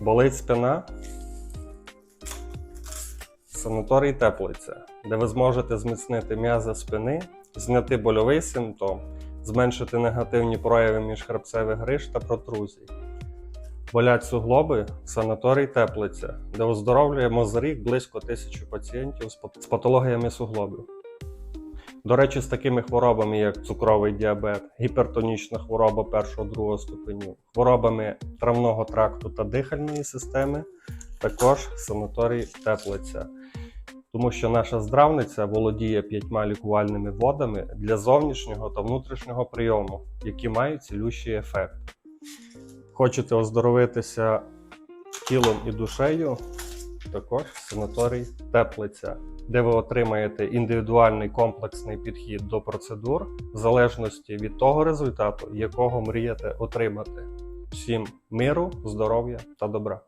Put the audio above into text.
Болить спина. Санаторій Теплиця, де ви зможете зміцнити м'язи спини, зняти больовий симптом, зменшити негативні прояви міжхребцевих гриж та протрузій. Болять суглоби санаторій Теплиця, де оздоровлюємо за рік близько тисячі пацієнтів з патологіями суглобів. До речі, з такими хворобами, як цукровий діабет, гіпертонічна хвороба першого-другого ступеню, хворобами травного тракту та дихальної системи, також санаторій Теплиця. Тому що наша здравниця володіє п'ятьма лікувальними водами для зовнішнього та внутрішнього прийому, які мають цілющий ефект. Хочете оздоровитися тілом і душею, також санаторій Теплиця, де ви отримаєте індивідуальний комплексний підхід до процедур в залежності від того результату, якого мрієте отримати. Всім миру, здоров'я та добра!